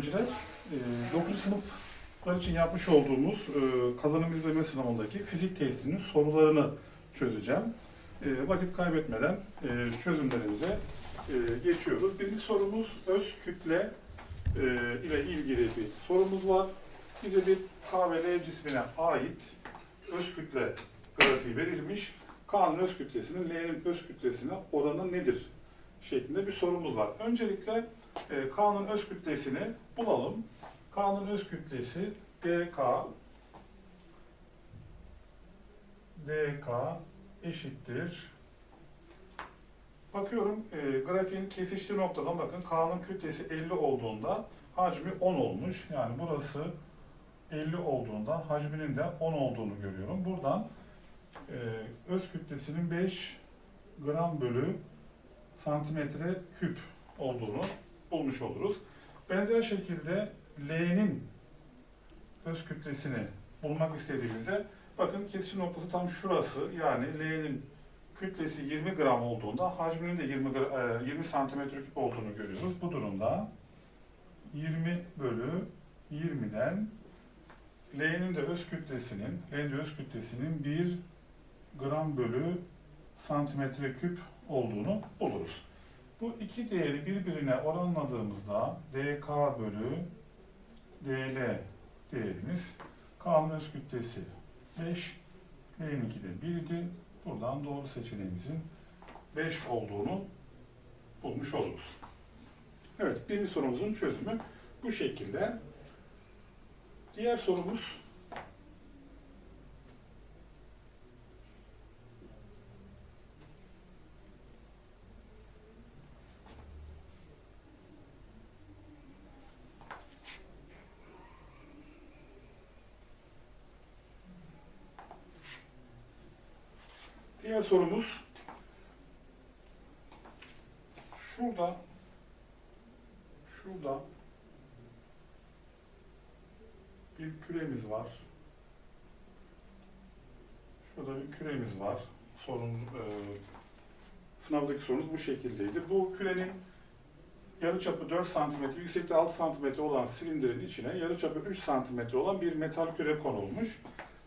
öğrenciler. 9. sınıflar için yapmış olduğumuz e, kazanım izleme sınavındaki fizik testinin sorularını çözeceğim. E, Vakit kaybetmeden e, çözümlerimize e, geçiyoruz. Birinci sorumuz öz kütle e, ile ilgili bir sorumuz var. Bize bir K ve L cismine ait öz kütle grafiği verilmiş. K'nın öz kütlesinin L'nin öz kütlesine oranı nedir? şeklinde bir sorumuz var. Öncelikle e, K'nın öz kütlesini bulalım. K'nın öz kütlesi dk dk eşittir. Bakıyorum e, grafiğin kesiştiği noktadan bakın K'nın kütlesi 50 olduğunda hacmi 10 olmuş. Yani burası 50 olduğunda hacminin de 10 olduğunu görüyorum. Buradan e, öz kütlesinin 5 gram bölü santimetre küp olduğunu bulmuş oluruz. Benzer şekilde L'nin öz kütlesini bulmak istediğimizde bakın kesişim noktası tam şurası yani L'nin kütlesi 20 gram olduğunda hacminin de 20, gra- e, 20 santimetre küp olduğunu görüyoruz. Bu durumda 20 bölü 20'den L'nin de öz kütlesinin, L'nin de öz kütlesinin 1 gram bölü santimetre küp olduğunu buluruz. Bu iki değeri birbirine oranladığımızda dk bölü dl değerimiz K'nın öz kütlesi 5, L'ninki de 1 idi. Buradan doğru seçeneğimizin 5 olduğunu bulmuş oluruz. Evet, birinci sorumuzun çözümü bu şekilde. Diğer sorumuz Diğer sorumuz şurada şurada bir küremiz var. Şurada bir küremiz var. Sorun e, sınavdaki sorunuz bu şekildeydi. Bu kürenin yarıçapı 4 cm, yüksekliği 6 cm olan silindirin içine yarıçapı 3 cm olan bir metal küre konulmuş.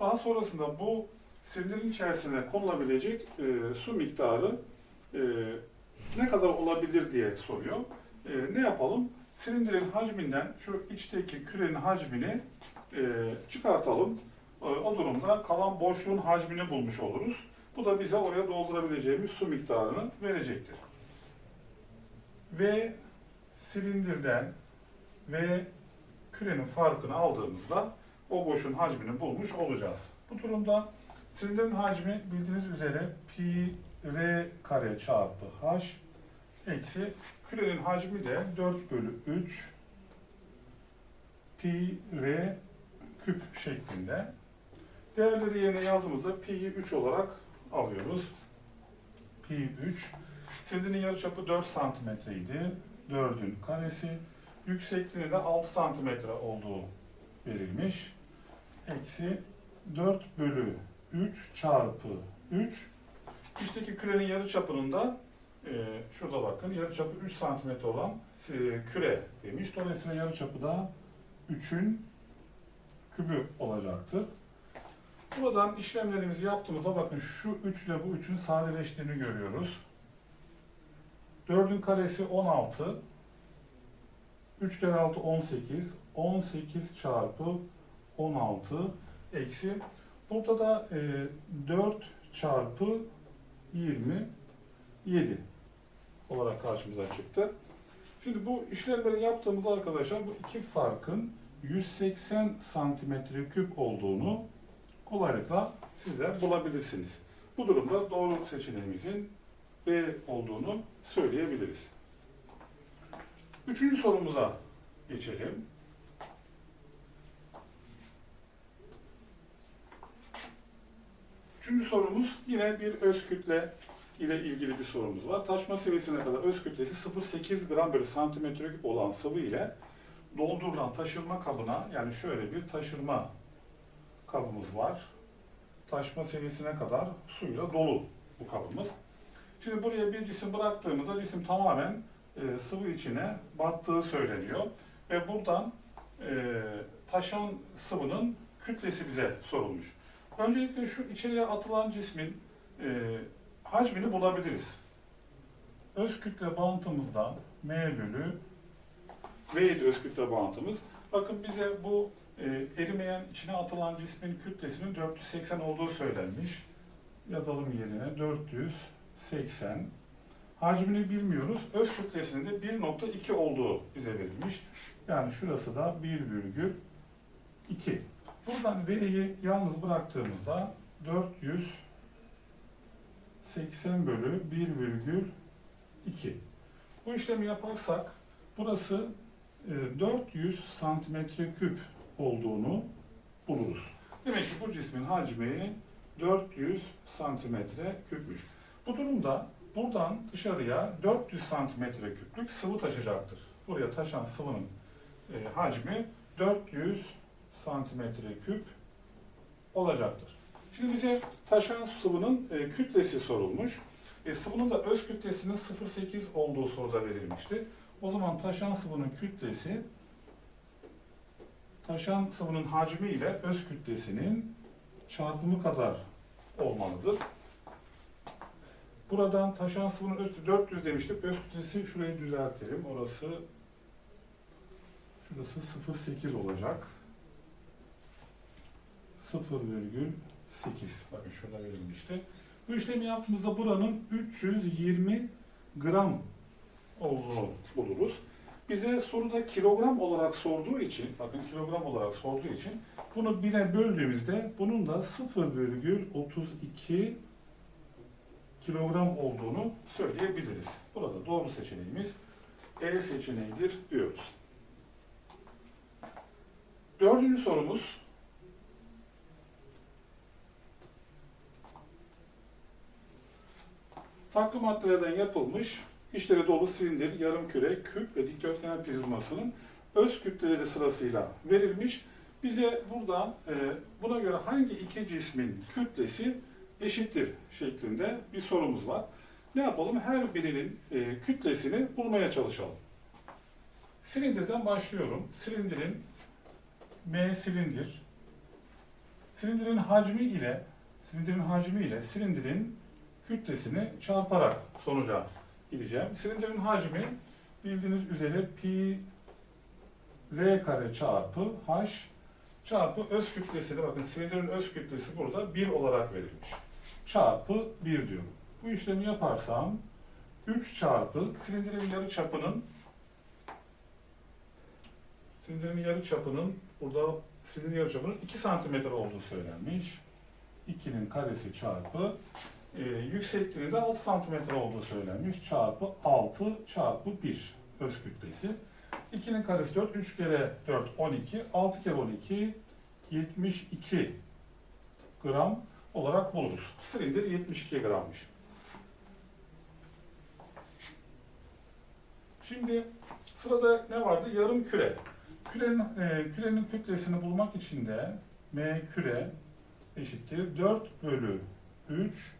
Daha sonrasında bu silindirin içerisine konulabilecek e, su miktarı e, ne kadar olabilir diye soruyor. E, ne yapalım? Silindirin hacminden şu içteki kürenin hacmini e, çıkartalım. E, o durumda kalan boşluğun hacmini bulmuş oluruz. Bu da bize oraya doldurabileceğimiz su miktarını verecektir. Ve silindirden ve kürenin farkını aldığımızda o boşun hacmini bulmuş olacağız. Bu durumda silindirin hacmi bildiğiniz üzere pi r kare çarpı h eksi kürenin hacmi de 4 bölü 3 pi r küp şeklinde. Değerleri yerine yazdığımızda pi'yi 3 olarak alıyoruz. Pi 3. Silindirin yarıçapı 4 santimetreydi. 4'ün karesi. Yüksekliğinin de 6 santimetre olduğu verilmiş. Eksi 4 bölü 3 çarpı 3. İçteki kürenin yarıçapının da e, şurada bakın yarıçapı 3 santimetre olan e, küre demiş. Dolayısıyla yarıçapı da 3'ün kübü olacaktır. Buradan işlemlerimizi yaptığımızda bakın şu 3 ile bu 3'ün sadeleştiğini görüyoruz. 4'ün karesi 16. 3 kere 6 18. 18 çarpı 16 eksi. Burada da e, 4 çarpı 27 olarak karşımıza çıktı. Şimdi bu işlemleri yaptığımızda arkadaşlar bu iki farkın 180 santimetre küp olduğunu kolaylıkla sizler bulabilirsiniz. Bu durumda doğru seçeneğimizin B olduğunu söyleyebiliriz. Üçüncü sorumuza geçelim. Üçüncü sorumuz yine bir öz kütle ile ilgili bir sorumuz var. Taşma seviyesine kadar öz kütlesi 0.8 gram bölü santimetre küp olan sıvı ile doldurulan taşırma kabına yani şöyle bir taşırma kabımız var. Taşma seviyesine kadar suyla dolu bu kabımız. Şimdi buraya bir cisim bıraktığımızda cisim tamamen e, sıvı içine battığı söyleniyor. Ve buradan e, taşan sıvının kütlesi bize sorulmuş. Öncelikle şu içeriye atılan cismin e, hacmini bulabiliriz. Öz kütle bağıntımızdan M bölü V'ydi öz kütle bağıntımız. Bakın bize bu e, erimeyen içine atılan cismin kütlesinin 480 olduğu söylenmiş. Yazalım yerine 480. Hacmini bilmiyoruz. Öz kütlesinin de 1.2 olduğu bize verilmiş. Yani şurası da 1,2. Buradan V'yi yalnız bıraktığımızda 480 bölü 1,2. Bu işlemi yaparsak burası e, 400 santimetre küp olduğunu buluruz. Demek ki bu cismin hacmi 400 santimetre küpmüş. Bu durumda buradan dışarıya 400 santimetre küplük sıvı taşacaktır. Buraya taşan sıvının e, hacmi 400 santimetre küp olacaktır. Şimdi bize taşan sıvının e, kütlesi sorulmuş. E, sıvının da öz kütlesinin 0,8 olduğu soruda verilmişti. O zaman taşan sıvının kütlesi taşan sıvının hacmi ile öz kütlesinin çarpımı kadar olmalıdır. Buradan taşan sıvının öz 400 demiştik. Öz kütlesi şurayı düzeltelim. Orası şurası 0,8 olacak. 0,8 bakın şurada verilmişti. Bu işlemi yaptığımızda buranın 320 gram olduğunu buluruz. Bize soruda kilogram olarak sorduğu için, bakın kilogram olarak sorduğu için bunu bine böldüğümüzde bunun da 0,32 kilogram olduğunu söyleyebiliriz. Burada doğru seçeneğimiz E seçeneğidir diyoruz. Dördüncü sorumuz farklı maddelerden yapılmış içleri dolu silindir, yarım küre, küp ve dikdörtgen prizmasının öz kütleleri sırasıyla verilmiş. Bize burada e, buna göre hangi iki cismin kütlesi eşittir şeklinde bir sorumuz var. Ne yapalım? Her birinin e, kütlesini bulmaya çalışalım. Silindirden başlıyorum. Silindirin M silindir. Silindirin hacmi ile silindirin hacmi ile silindirin kütlesini çarparak sonuca gideceğim. Silindirin hacmi bildiğiniz üzere pi r kare çarpı h çarpı öz kütlesini bakın silindirin öz kütlesi burada 1 olarak verilmiş. Çarpı 1 diyorum. Bu işlemi yaparsam 3 çarpı silindirin yarı çapının silindirin yarı çapının burada silindirin yarı çapının 2 santimetre olduğu söylenmiş. 2'nin karesi çarpı e, yüksekliğinin de 6 santimetre olduğu söylenmiş. Çarpı 6 çarpı 1 öz kütlesi. 2'nin karesi 4, 3 kere 4, 12, 6 kere 12, 72 gram olarak buluruz. Silindir 72 grammış. Şimdi sırada ne vardı? Yarım küre. Kürenin, e, kürenin kütlesini bulmak için de m küre eşittir 4 bölü 3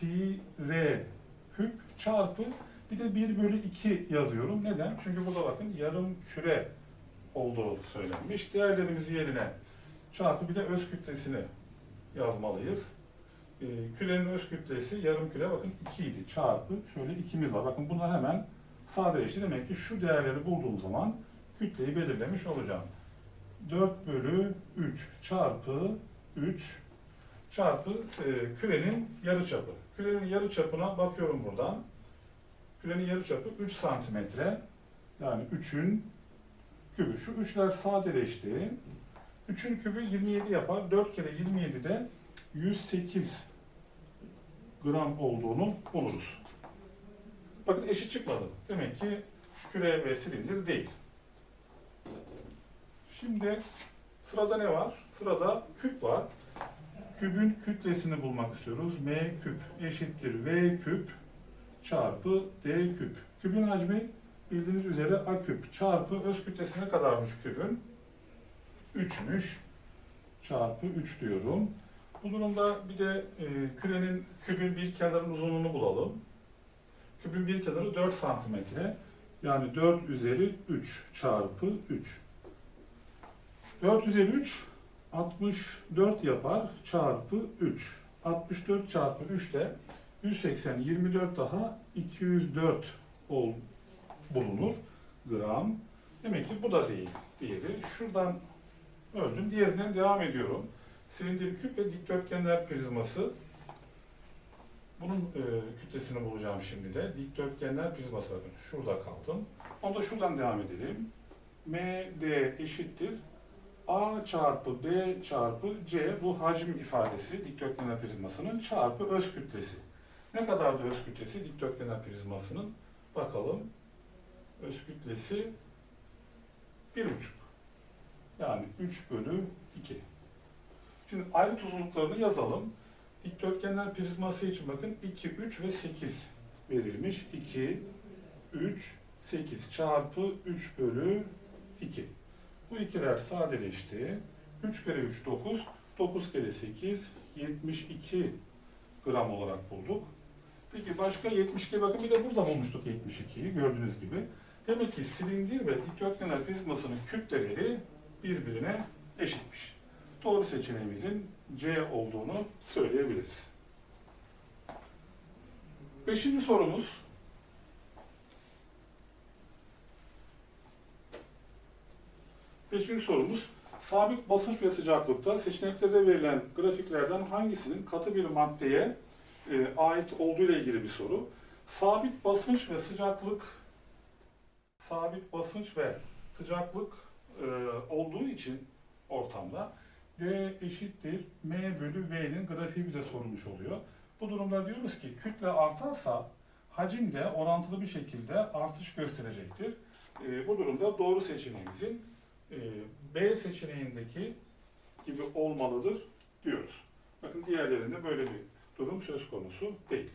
pi r küp çarpı bir de 1 bölü 2 yazıyorum. Neden? Çünkü burada bakın yarım küre olduğu söylenmiş. Değerlerimizi yerine çarpı bir de öz kütlesini yazmalıyız. Ee, kürenin öz kütlesi yarım küre bakın 2 idi. Çarpı şöyle 2'miz var. Bakın bunlar hemen sadeleşti. Demek ki şu değerleri bulduğum zaman kütleyi belirlemiş olacağım. 4 bölü 3 çarpı 3 çarpı e, kürenin yarıçapı. Kürenin yarıçapına bakıyorum buradan. Kürenin yarıçapı 3 santimetre. Yani 3'ün kübü. Şu üçler sadeleşti. 3'ün kübü 27 yapar. 4 kere 27 de 108 gram olduğunu buluruz. Bakın eşit çıkmadı. Demek ki küre ve silindir değil. Şimdi sırada ne var? Sırada küp var. Kübün kütlesini bulmak istiyoruz. M küp eşittir V küp çarpı D küp. Kübün hacmi bildiğiniz üzere A küp çarpı öz kütlesi ne kadarmış kübün? 3'müş. Çarpı 3 diyorum. Bu durumda bir de e, kürenin kübün bir kenarının uzunluğunu bulalım. Kübün bir kenarı 4 santimetre. Yani 4 üzeri 3 çarpı 3. 4 üzeri 3 64 yapar çarpı 3. 64 çarpı 3 de 180, 24 daha 204 ol, bulunur gram. Demek ki bu da değil diğeri. Şuradan öldüm. Diğerinden devam ediyorum. Silindir küp ve dikdörtgenler prizması. Bunun e, kütlesini bulacağım şimdi de. Dikdörtgenler prizması bakın. Şurada kaldım. Onu da şuradan devam edelim. MD eşittir. A çarpı B çarpı C bu hacim ifadesi dikdörtgenler prizmasının çarpı öz kütlesi. Ne kadardı öz kütlesi dikdörtgenler prizmasının? Bakalım. Öz kütlesi 1,5. Yani 3 bölü 2. Şimdi ayrıt uzunluklarını yazalım. Dikdörtgenler prizması için bakın 2, 3 ve 8 verilmiş. 2, 3, 8 çarpı 3 bölü 2. Bu ikiler sadeleşti. 3 kere 3 9, 9 kere 8 72 gram olarak bulduk. Peki başka 72 bakın bir de burada bulmuştuk 72'yi gördüğünüz gibi. Demek ki silindir ve dikdörtgenler prizmasının kütleleri birbirine eşitmiş. Doğru seçeneğimizin C olduğunu söyleyebiliriz. Beşinci sorumuz. Beşinci sorumuz. Sabit basınç ve sıcaklıkta seçeneklerde verilen grafiklerden hangisinin katı bir maddeye e, ait olduğu ile ilgili bir soru. Sabit basınç ve sıcaklık sabit basınç ve sıcaklık e, olduğu için ortamda D eşittir M bölü V'nin grafiği bize sorulmuş oluyor. Bu durumda diyoruz ki kütle artarsa hacim de orantılı bir şekilde artış gösterecektir. E, bu durumda doğru seçeneğimizin e, B seçeneğindeki gibi olmalıdır diyoruz. Bakın diğerlerinde böyle bir durum söz konusu değil.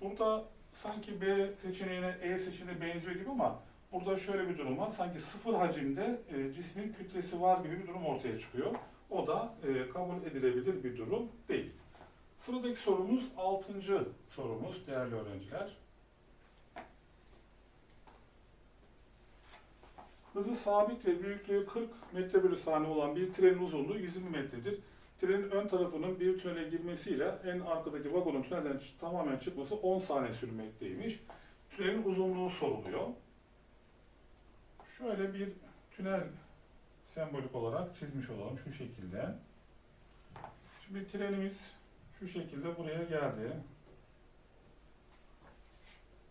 Burada sanki B seçeneğine E seçeneğine benziyor gibi ama burada şöyle bir durum var. Sanki sıfır hacimde e, cismin kütlesi var gibi bir durum ortaya çıkıyor. O da e, kabul edilebilir bir durum değil. Sıradaki sorumuz 6. sorumuz değerli öğrenciler. Hızı sabit ve büyüklüğü 40 metre bölü saniye olan bir trenin uzunluğu 120 metredir. Trenin ön tarafının bir tünele girmesiyle en arkadaki vagonun tünelden tamamen çıkması 10 saniye sürmekteymiş. Tünelin uzunluğu soruluyor. Şöyle bir tünel sembolik olarak çizmiş olalım şu şekilde. Şimdi trenimiz şu şekilde buraya geldi.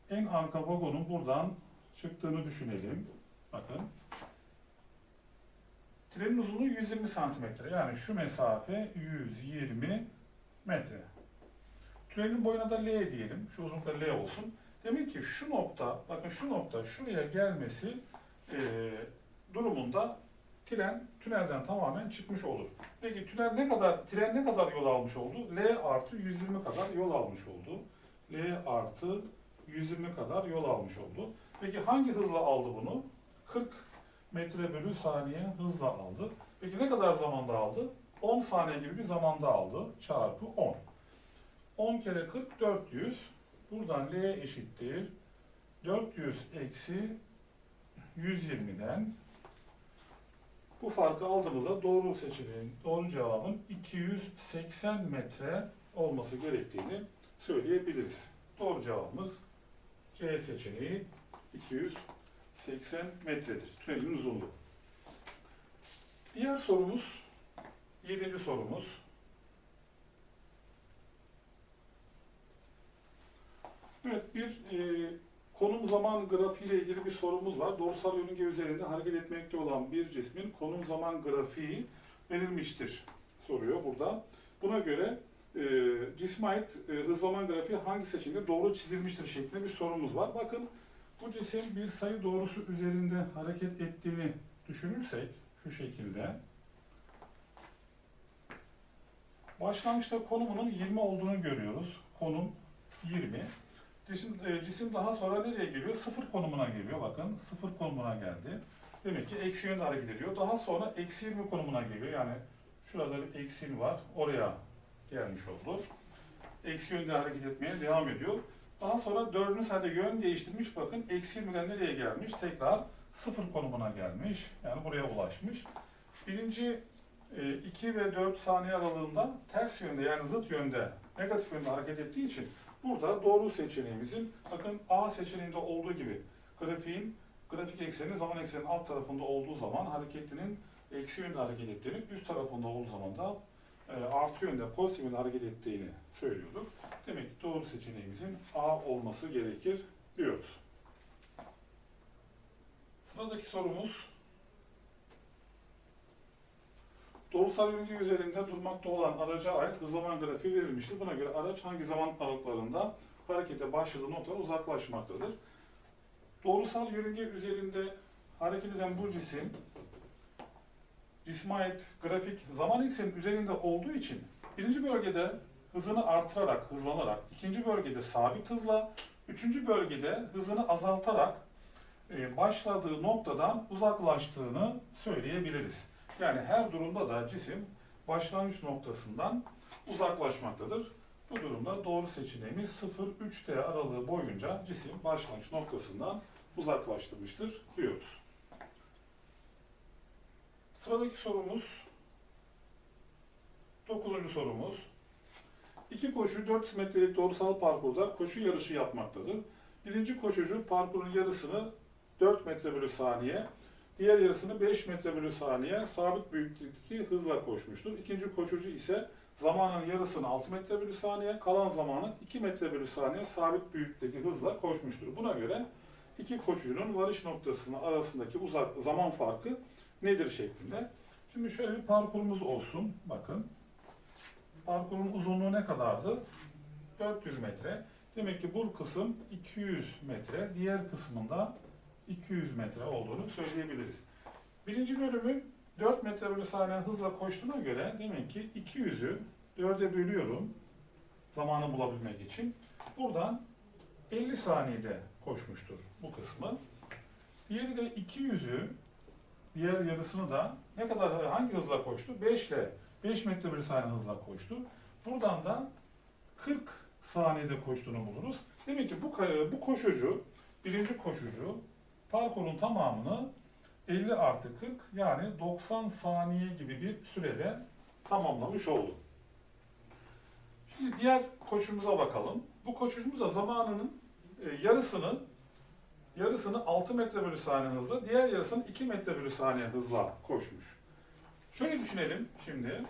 En arka vagonun buradan çıktığını düşünelim. Bakın. Trenin uzunluğu 120 santimetre. Yani şu mesafe 120 metre. Tünelin boyuna da L diyelim. Şu uzunlukta L olsun. Demek ki şu nokta, bakın şu nokta şuraya gelmesi e, durumunda tren tünelden tamamen çıkmış olur. Peki tünel ne kadar, tren ne kadar yol almış oldu? L artı 120 kadar yol almış oldu. L artı 120 kadar yol almış oldu. Peki hangi hızla aldı bunu? 40 metre bölü saniye hızla aldı. Peki ne kadar zamanda aldı? 10 saniye gibi bir zamanda aldı. Çarpı 10. 10 kere 40 400. Buradan L eşittir. 400 eksi 120'den bu farkı aldığımızda doğru seçeneğin, doğru cevabın 280 metre olması gerektiğini söyleyebiliriz. Doğru cevabımız C seçeneği 280 metredir. Tünelin uzunluğu. Diğer sorumuz, yedinci sorumuz. Evet, bir e, konum zaman grafiği ile ilgili bir sorumuz var. Doğrusal yörünge üzerinde hareket etmekte olan bir cismin konum zaman grafiği verilmiştir soruyor burada. Buna göre e, cisme ait e, hız zaman grafiği hangi seçeneğinde doğru çizilmiştir şeklinde bir sorumuz var. Bakın bu cisim bir sayı doğrusu üzerinde hareket ettiğini düşünürsek şu şekilde başlangıçta konumunun 20 olduğunu görüyoruz. Konum 20. Cisim, e, cisim daha sonra nereye geliyor? Sıfır konumuna geliyor. Bakın sıfır konumuna geldi. Demek ki eksi yönde hareket ediyor. Daha sonra eksi 20 konumuna geliyor. Yani şurada bir eksi var. Oraya gelmiş oldu. Eksi yönde hareket etmeye devam ediyor. Daha sonra dördüncü sayede yön değiştirmiş. Bakın eksi 20'den nereye gelmiş? Tekrar sıfır konumuna gelmiş. Yani buraya ulaşmış. Birinci 2 ve 4 saniye aralığında ters yönde yani zıt yönde negatif yönde hareket ettiği için burada doğru seçeneğimizin bakın A seçeneğinde olduğu gibi grafiğin grafik ekseni zaman ekseninin alt tarafında olduğu zaman hareketlinin eksi yönde hareket ettiğini, üst tarafında olduğu zaman da e, artı yönde pozitif yönde hareket ettiğini söylüyorduk. Demek ki doğru seçeneğimizin A olması gerekir diyoruz. Sıradaki sorumuz Doğrusal yörünge üzerinde durmakta olan araca ait hız zaman grafiği verilmiştir. Buna göre araç hangi zaman aralıklarında harekete başladığı noktadan uzaklaşmaktadır. Doğrusal yörünge üzerinde hareket eden bu cisim cisme ait grafik zaman ekseninin üzerinde olduğu için birinci bölgede hızını artırarak, hızlanarak, ikinci bölgede sabit hızla, üçüncü bölgede hızını azaltarak e, başladığı noktadan uzaklaştığını söyleyebiliriz. Yani her durumda da cisim başlangıç noktasından uzaklaşmaktadır. Bu durumda doğru seçeneğimiz 0-3D aralığı boyunca cisim başlangıç noktasından uzaklaştırmıştır diyoruz. Sıradaki sorumuz, dokuzuncu sorumuz. İki koşu 400 metrelik doğrusal parkurda koşu yarışı yapmaktadır. Birinci koşucu parkurun yarısını 4 metre bölü saniye, diğer yarısını 5 metre bölü saniye sabit büyüklükteki hızla koşmuştur. İkinci koşucu ise zamanın yarısını 6 metre bölü saniye, kalan zamanı 2 metre bölü saniye sabit büyüklükteki hızla koşmuştur. Buna göre iki koşucunun varış noktasının arasındaki uzak zaman farkı nedir şeklinde. Şimdi şöyle bir parkurumuz olsun. Bakın. Parkurun uzunluğu ne kadardı? 400 metre. Demek ki bu kısım 200 metre, diğer kısmında 200 metre olduğunu söyleyebiliriz. Birinci bölümün 4 metre bölü saniye hızla koştuğuna göre demek ki 200'ü 4'e bölüyorum zamanı bulabilmek için. Buradan 50 saniyede koşmuştur bu kısmı. Diğeri de 200'ü diğer yarısını da ne kadar hangi hızla koştu? 5 ile 5 metre bölü saniye hızla koştu. Buradan da 40 saniyede koştuğunu buluruz. Demek ki bu bu koşucu, birinci koşucu parkurun tamamını 50 artı 40 yani 90 saniye gibi bir sürede tamamlamış oldu. Şimdi diğer koşumuza bakalım. Bu koşucumuz da zamanının e, yarısını yarısını 6 metre bölü saniye hızla, diğer yarısını 2 metre bölü saniye hızla koşmuş. Şöyle düşünelim şimdi.